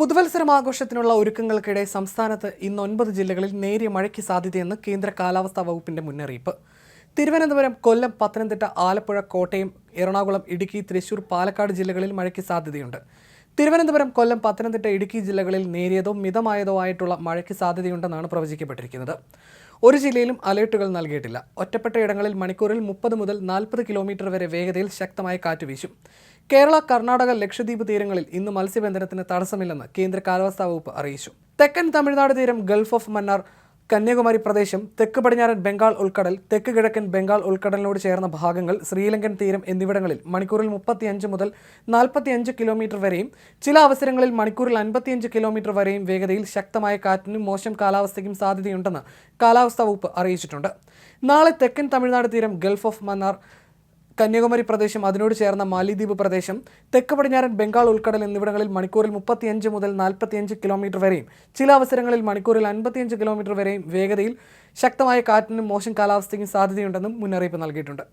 പുതുവത്സരം ആഘോഷത്തിനുള്ള ഒരുക്കങ്ങൾക്കിടെ സംസ്ഥാനത്ത് ഇന്ന് ഒൻപത് ജില്ലകളിൽ നേരിയ മഴയ്ക്ക് സാധ്യതയെന്ന് കേന്ദ്ര കാലാവസ്ഥാ വകുപ്പിന്റെ മുന്നറിയിപ്പ്. തിരുവനന്തപുരം കൊല്ലം പത്തനംതിട്ട ആലപ്പുഴ കോട്ടയം എറണാകുളം ഇടുക്കി തൃശൂർ പാലക്കാട് ജില്ലകളിൽ മഴയ്ക്ക് സാധ്യതയുണ്ട്. തിരുവനന്തപുരം കൊല്ലം പത്തനംതിട്ട ഇടുക്കി ജില്ലകളിൽ നേരിയതോ മിതമായതോ ആയിട്ടുള്ള മഴയ്ക്ക് സാധ്യതയുണ്ടെന്നാണ് പ്രവചിക്കപ്പെട്ടിരിക്കുന്നത്. ഒരു ജില്ലയിലും അലേർട്ടുകൾ നൽകിയിട്ടില്ല. ഒറ്റപ്പെട്ട ഇടങ്ങളിൽ മണിക്കൂറിൽ മുപ്പത് മുതൽ നാൽപ്പത് കിലോമീറ്റർ വരെ വേഗതയിൽ ശക്തമായ കാറ്റ് വീശും. കേരള കർണാടക ലക്ഷദ്വീപ് തീരങ്ങളിൽ ഇന്ന് മത്സ്യബന്ധനത്തിന് തടസ്സമില്ലെന്ന് കേന്ദ്ര കാലാവസ്ഥാ വകുപ്പ് അറിയിച്ചു. തെക്കൻ തമിഴ്നാട് തീരം ഗൾഫ് ഓഫ് മന്നാർ കന്യാകുമാരി പ്രദേശം തെക്ക് പടിഞ്ഞാറൻ ബംഗാൾ ഉൾക്കടൽ തെക്ക് കിഴക്കൻ ബംഗാൾ ഉൾക്കടലിനോട് ചേർന്ന ഭാഗങ്ങൾ ശ്രീലങ്കൻ തീരം എന്നിവിടങ്ങളിൽ മണിക്കൂറിൽ മുപ്പത്തിയഞ്ച് മുതൽ നാൽപ്പത്തിയഞ്ച് കിലോമീറ്റർ വരെയും ചില അവസരങ്ങളിൽ മണിക്കൂറിൽ അൻപത്തിയഞ്ച് കിലോമീറ്റർ വരെയും വേഗതയിൽ ശക്തമായ കാറ്റിനും മോശം കാലാവസ്ഥയ്ക്കും സാധ്യതയുണ്ടെന്ന് കാലാവസ്ഥാ വകുപ്പ് അറിയിച്ചിട്ടുണ്ട്. നാളെ തെക്കൻ തമിഴ്നാട് തീരം ഗൾഫ് ഓഫ് മന്നാർ കന്യാകുമാരി പ്രദേശം അതിനോട് ചേർന്ന മാലിദ്വീപ് പ്രദേശം തെക്ക് പടിഞ്ഞാറൻ ബംഗാൾ ഉൾക്കടൽ എന്നിവിടങ്ങളിൽ മണിക്കൂറിൽ മുപ്പത്തിയഞ്ച് മുതൽ നാൽപ്പത്തിയഞ്ച് കിലോമീറ്റർ വരെയും ചില അവസരങ്ങളിൽ മണിക്കൂറിൽ അൻപത്തിയഞ്ച് കിലോമീറ്റർ വരെയും വേഗതയിൽ ശക്തമായ കാറ്റിനും മോശം കാലാവസ്ഥയ്ക്കും സാധ്യതയുണ്ടെന്നും മുന്നറിയിപ്പ് നൽകിയിട്ടുണ്ട്.